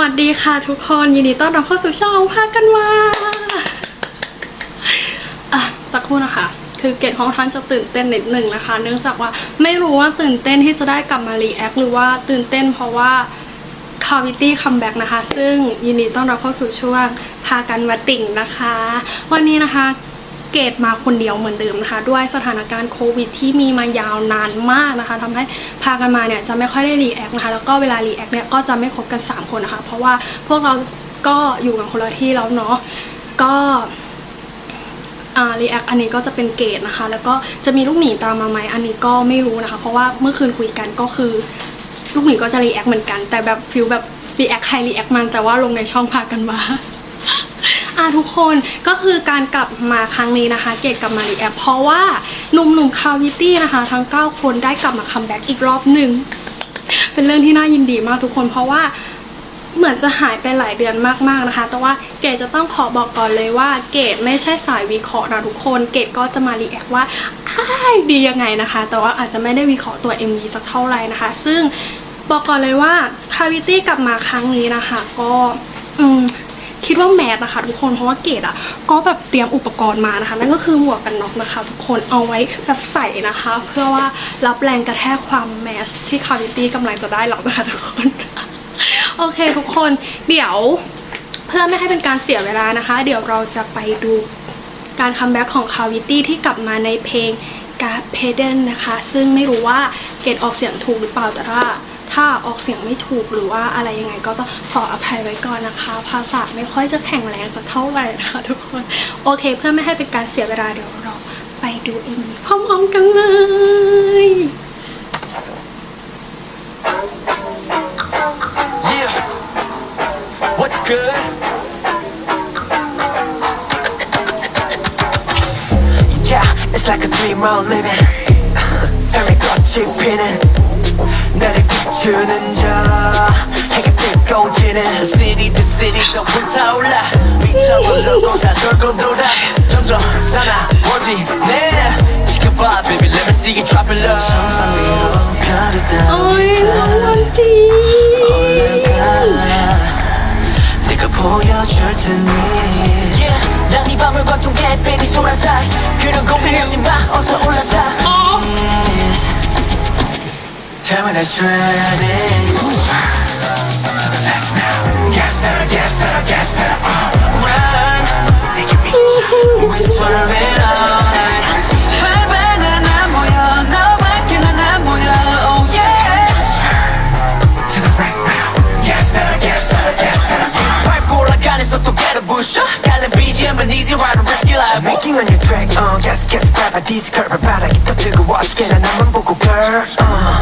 วัสดีค่ะทุกคนยินดีต้อนรับเข้าสู่ช่องพากันมาอะสักครู่นะคะ คือเกดของท่านจะตื่นเต้นนิดหนึ่งนะคะ เนื่องจากว่าไม่รู้ว่าตื่นเต้นที่จะได้กลับมารีแอคหรือว่าตื่นเต้นเพราะว่าคาวิตี้คัมแบ็กนะคะ ซึ่งยินดีต้อนรับเข้าสู่ช่วงพากันมาติ่งนะคะ วันนี้นะคะ เกตมาคนเดียวเหมือนเดิมนะคะ ด้วยสถานการณ์โควิด ที่มีมายาวนานมากนะคะทำให้พากันมาเนี่ยจะไม่ค่อยได้รีแอคนะคะ แล้วก็เวลารีแอคเนี่ยก็จะไม่คบกัน 3 คนนะคะ เพราะว่าพวกเราก็อยู่กันคนละที่แล้วเนาะก็อ่ารีแอคอันนี้ก็จะเป็นเกตนะคะ แล้วก็จะมีลูกหมีตามมาไหมอันนี้ก็ไม่รู้นะคะ เพราะว่าเมื่อคืนคุยกันก็คือ ลูกหมีก็จะรีแอคเหมือนกัน แต่แบบฟิลแบบรีแอคใครรีแอคมันแต่ว่าลงในช่องพากันมา อะทุกคนก็คือการกลับมาครั้งนี้นะคะ เกดกลับมารีแอคเพราะว่าหนุ่มๆคาวิตี้นะคะ ทั้ง 9 คนได้กลับมาคัมแบ็กอีกรอบหนึ่งเป็นเรื่องที่น่ายินดีมากทุกคนเพราะว่าเหมือนจะหายไปหลายเดือนมากๆนะคะ แต่ว่าเกดจะต้องขอบอกก่อนเลยว่า เกดไม่ใช่สายวิเคราะห์นะทุกคน เกดก็จะมารีแอคว่าดียังไงนะคะ แต่ว่าอาจจะไม่ได้วิเคราะห์ตัว MV สักเท่าไหร่นะคะ ซึ่งบอกก่อนเลยว่าคาวิตี้กลับมาครั้งนี้นะคะ ก็อืม คิดว่าแมสนะคะทุกคนเพราะว่าเกดอะก็แบบเตรียมอุปกรณ์มานะคะ นั่นก็คือหมวกกันน็อกนะคะ ทุกคนเอาไว้แบบใส่นะคะ เพื่อว่ารับแรงกระแทกความแมสที่คาริตี้กำลังจะได้รับนะคะทุกคนโอเคทุกคนเดี๋ยวเพื่อไม่ให้เป็นการเสียเวลานะคะ เดี๋ยวเราจะไปดูการคัมแบ็กของคาวิตี้ที่กลับมาในเพลงกาเพเดนนะคะ ซึ่งไม่รู้ว่าเกดออกเสียงถูกหรือเปล่าแต่ถ้า ถ้าออกเสียงไม่ถูกหรือว่าอะไรยังไงก็ต้องขออภัยไว้ก่อนนะคะ ภาษาไม่ค่อยจะแข็งแรงสักเท่าไหร่นะคะ ทุกคน โอเค เพื่อไม่ให้เป็นการเสียเวลาเดี๋ยวเราไปดูเอ็มพร้อมๆกันเลย Yeah, what's good? Yeah, it's like a dream we're living. 삶의 꽃이 피는 주는 자 해가 뜨고 지는 city to city 더 불타올라. 미쳐보려고 다 돌고 돌아. 점점 사나워지네. 지켜봐 baby let me see you drop it low. 천상 위로 별을 따위 올라가 내가 보여줄 테니. Yeah 난이 밤을 관통해 baby 소란사. 그런 고민하지 마 어서 올라타 oh. 어? Tell me that you're ready Gas better, gas better, gas better uh. Run 내게 미쳐 We swerving all night 밟아 난안 보여 너밖에 난안 보여 Oh yeah to the right now. Gas better, gas better, gas better. 밟고 올라가는 속도 better push. 갈래 BGM은 easy ride and risky life. Making on your track, uh, gas, gas, 밟아 디스 curve. 바닥이 더 뜨거워지게 난 나만 보고 girl. Uh,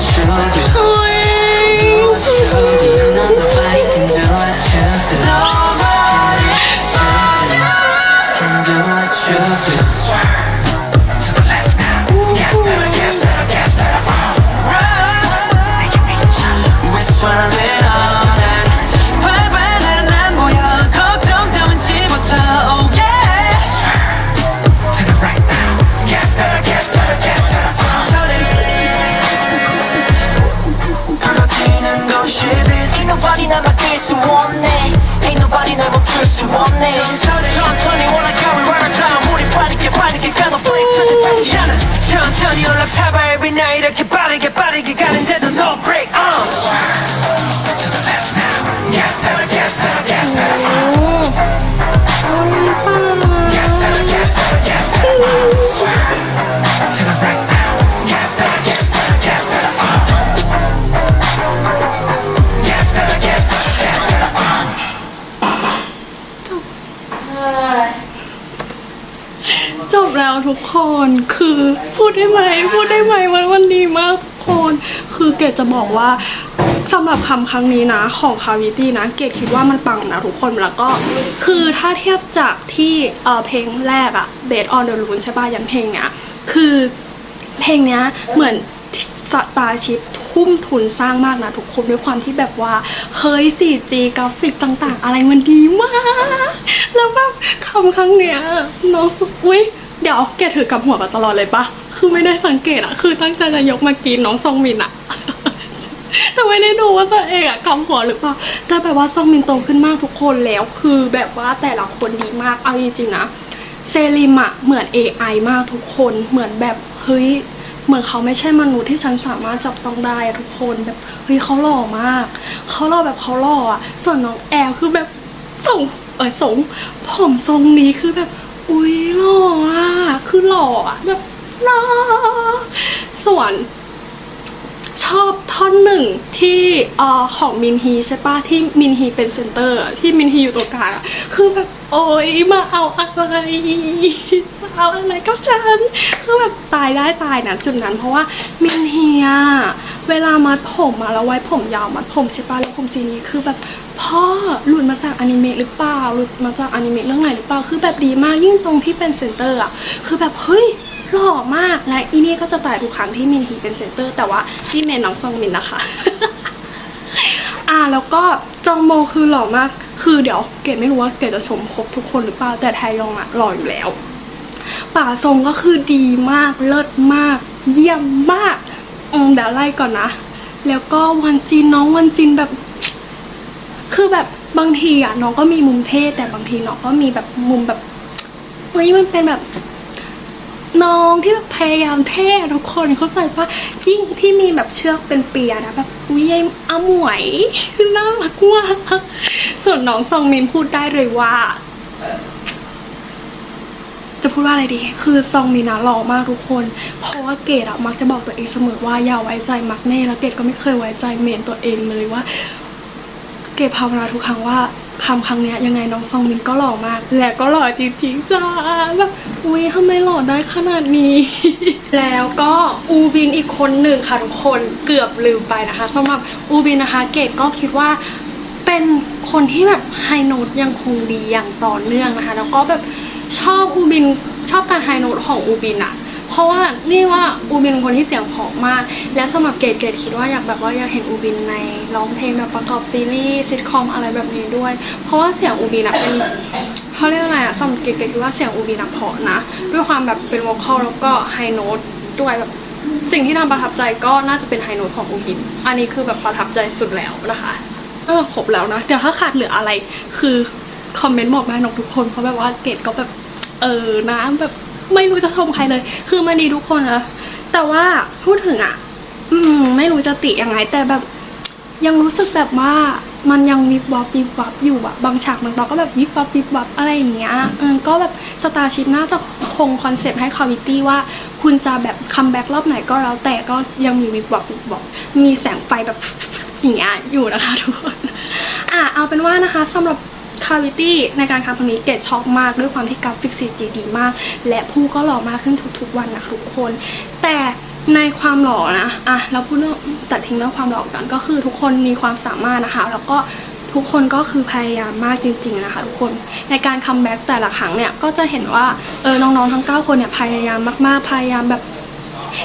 should 날 멈출 수 없네 천천히 천천히 올라가 we run down 우리 빠르게 빠르게 가도 break 천천히 않아 천천히 올라타봐 every night 이렇게 빠르게 빠르게 가는데도 no break uh. คือพูดได้ไหมพูดได้ไหมมันมันดีมากทุกคน คือเกดจะบอกว่าสำหรับคำครั้งนี้นะของคาวิตี้นะ เกดคิดว่ามันปังนะทุกคนแล้วก็คือถ้าเทียบจากที่เเพลงแรกอะ Bed on the Run ใช่ป่ะยันเพลงเนี้ยคือเพลงเนี้ยเหมือนสตาร์ชิพทุ่มทุนสร้างมากนะทุกคนด้วยความที่แบบว่าเฮ้ย 4G กราฟิกต่างๆ อะไรมันดีมาก แล้วแบบคำครั้งเนี้ยน้องอุ้ย เดี๋ยวแกถือกำหัวมาตลอดเลยปะคือไม่ได้สังเกตอะคือตั้งใจจะยกมากินน้องซองมินอะแต่ไม่ได้ดูว่าตัวเองอะกำหัวหรือเปล่าแต่แบบว่าซองมินโตขึ้นมากทุกคนแล้ว คือแบบว่าแต่ละคนดีมากเอาจริงๆนะเซริมอะเหมือน AI มากทุกคนเหมือนแบบเฮ้ยเหมือนเขาไม่ใช่มนุษย์ที่ฉันสามารถจับต้องได้ทุกคนแบบเฮ้ยเขาหล่อมากเขาหล่อแบบเขาหล่ออะส่วนน้องแอลคือแบบส่งเออส่งผมทรงนี้คือแบบ อุ้ยหล่ออะ คือหล่ออะแบบหล่อส่วน ชอบท่อนหนึ่งที่เอ่อของมินฮีใช่ปะที่มินฮีเป็นเซนเตอร์ที่มินฮีอยู่ตรงกลางอะคือแบบโอ๊ยมาเอาอะไรมาเอาอะไรกับฉันคือแบบตายได้ตายนะจุดนั้น เพราะว่ามินฮีอะเวลามัดผมอะแล้วไว้ผมยาวมัดผมใช่ปะแล้วผมสีนี้คือแบบพ่อหลุดมาจากอนิเมะหรือเปล่าหลุดมาจากอนิเมะเรื่องไหนหรือเปล่าคือแบบดีมากยิ่งตรงที่เป็นเซนเตอร์อะคือแบบเฮ้ย หล่อมากและอีนี่ก็จะตายทุกครั้งที่มินฮีเป็นเซนเตอร์ แต่ว่าที่เมนน้องซองมินนะคะ อ่าแล้วก็จองโมคือหล่อมาก คือเดี๋ยวเกดไม่รู้ว่าเกดจะชมครบทุกคนหรือเปล่าแต่ไทยองอะหล่ออยู่แล้ว ป่าทรงก็คือดีมากเลิศมาก เยี่ยมมากอืมเดี๋ยวไล่ก่อนนะ แล้วก็วันจีนน้องวันจีนแบบ คือแบบบางทีอะน้องก็มีมุมเท่แต่บางทีน้องก็มีแบบมุมแบบเฮ้ยมันเป็นแบบ น้องที่แบบพยายามเท่ทุกคนเข้าใจปะยิ่งที่มีแบบเชือกเป็นเปียนะแบบอุ้ยอาหมวยคือน่ารักมากส่วนน้องซองมินพูดได้เลยว่า จะพูดว่าอะไรดี คือซองมินอะหล่อมากทุกคน เพราะว่าเกดอะมักจะบอกตัวเองเสมอว่าอย่าไว้ใจมักแน่แล้วเกดก็ไม่เคยไว้ใจเมนตัวเองเลยว่า เกดภาวนาทุกครั้งว่า คำครั้งนี้ยยังไงน้องซองมินก็หล่อมาก และก็หล่อจริงๆจ้าแบบอุ้ยทำไมหล่อได้ขนาดนี้ แล้วก็อูบินอีกคนหนึ่งค่ะทุกคนเกือบลืมไปนะคะสำหรับอูบินนะคะเกดก็คิดว่าเป็นคนที่แบบไฮโน้ตยังคงดีอย่างต่อเนื่องนะคะ แล้วก็แบบชอบอูบินชอบการไฮโน้ตของอูบินอะ เพราะว่านี่ว่าอูบินเป็นคนที่เสียงเพราะมาก และสำหรับเกดเกดคิดว่าอยากแบบว่าอยากเห็นอูบินในร้องเพลงแบบประกอบซีรีส์ซิทคอมอะไรแบบนี้ด้วย เพราะว่าเสียงอูบินอะเป็นเขาเรียกอะไรอะสำหรับเกดเกดคิดว่าเสียงอูบินอะเพราะนะ ด้วยความแบบเป็นวอลคอลแล้วก็ไฮโน้ตด้วยแบบสิ่งที่ทำประทับใจก็น่าจะเป็นไฮโน้ตของอูบิน อันนี้คือแบบประทับใจสุดแล้วนะคะก็ครบแล้วนะเดี๋ยวถ้าขาดเหลืออะไรคือคอมเมนต์บอกได้นกทุกคนเพราะแบบว่าเกดก็แบบเออนะแบบ ไม่รู้จะชมใครเลย คือมันดีทุกคนนะแต่ว่าพูดถึงอะอืม ไม่รู้จะติยังไง แต่แบบ ยังรู้สึกแบบว่ามันยังวิบวับวิบวับอยู่อะบางฉากมันต่อก็แบบวิบวับวิบวับอะไรอย่างเงี้ยเออก็แบบสตาร์ชิพน่าจะคงคอนเซปต์ให้คาวิตี้ว่า คุณจะแบบคัมแบ็กรอบไหนก็แล้วแต่ก็ยังมีวิบวับวิบวับมีแสงไฟแบบอย่างเงี้ยอยู่นะคะทุกคน อะเอาเป็นว่านะคะสำหรับ คาวิตี้ในการทำครั้งนี้เกดช็อบมากด้วยความที่กราฟิก CG ดีมาก และผู้ก็หล่อมากขึ้นทุกๆวันนะทุกคน แต่ในความหล่อนะอะเราพูดเรื่องตัดทิ้งเรื่องความหล่อกันก็คือทุกคนมีความสามารถนะคะ แล้วก็ทุกคนก็คือพยายามมากจริง ๆนะคะทุกคนในการคัมแบ็กแต่ละครั้งเนี่ยก็จะเห็นว่าเออน้องๆทั้ง 9 คนเนี่ยพยายามมากๆพยายามแบบ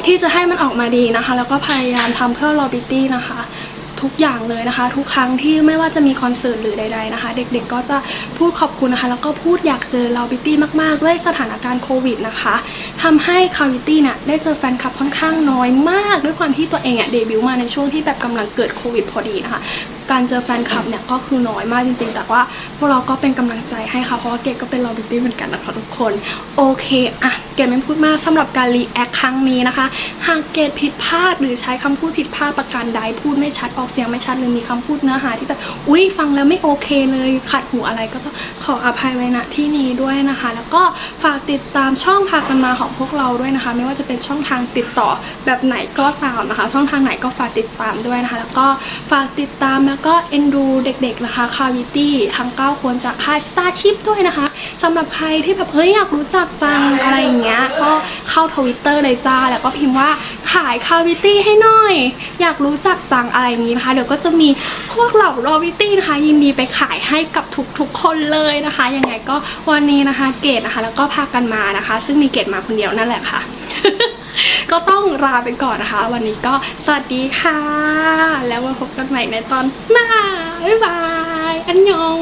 ที่จะให้มันออกมาดีนะคะ แล้วก็พยายามทำเพื่อลอบิตี้นะคะ ทุกอย่างเลยนะคะ ทุกครั้งที่ไม่ว่าจะมีคอนเสิร์ตหรือใดๆนะคะ เด็กๆก็จะพูดขอบคุณนะคะ แล้วก็พูดอยากเจอเราบิตี้มากๆ ด้วยสถานการณ์โควิดนะคะทำให้คาวิตี้เนี่ยได้เจอแฟนคลับค่อนข้างน้อยมาก ด้วยความที่ตัวเองอะเดบิวต์มาในช่วงที่แบบกำลังเกิดโควิดพอดีนะคะ การเจอแฟนคลับเนี่ยก็คือน้อยมากจริง ๆ แต่ว่าพวกเราก็เป็นกำลังใจให้ค่ะเพราะว่าเกดก็เป็นลอบิตี้เหมือนกันนะคะทุกคนโอเคอะเกดไม่พูดมากสำหรับการรีแอคครั้งนี้นะคะ หากเกดผิดพลาดหรือใช้คำพูดผิดพลาดประการใดพูดไม่ชัดออกเสียงไม่ชัดหรือมีคำพูดเนื้อหาที่แบบอุ้ยฟังแล้วไม่โอเคเลยขัดหูอะไรก็ต้องขออภัยไว้ณที่นี้ด้วยนะคะ แล้วก็ฝากติดตามช่องพากันมาของพวกเราด้วยนะคะ ไม่ว่าจะเป็นช่องทางติดต่อแบบไหนก็ตามนะคะ ช่องทางไหนก็ฝากติดตามด้วยนะคะ แล้วก็ฝากติดตามนักแล้วก็เอ็นดูเด็กๆนะคะคาวิตี้ทั้ง 9 คนจากค่าย Starship ด้วยนะคะสำหรับใครที่แบบเฮ้ยอยากรู้จักจังอะไรอย่างเงี้ยก็เข้าทวิตเตอร์เลยจ้า แล้วก็พิมพ์ว่าขายคาวิตี้ให้หน่อย อยากรู้จักจังอะไรอย่างงี้นะคะเดี๋ยวก็จะมีพวกเหล่ารอวิตี้นะคะยินดีไปขายให้กับทุกๆคนเลยนะคะยังไงก็วันนี้นะคะเกดนะคะ แล้วก็พากันมานะคะ ซึ่งมีเกดมาคนเดียวนั่นแหละค่ะ ก็ต้องลาไปก่อนนะคะ วันนี้ก็สวัสดีค่ะ แล้วมาพบกันใหม่ในตอนหน้า บ๊ายบาย อันยอง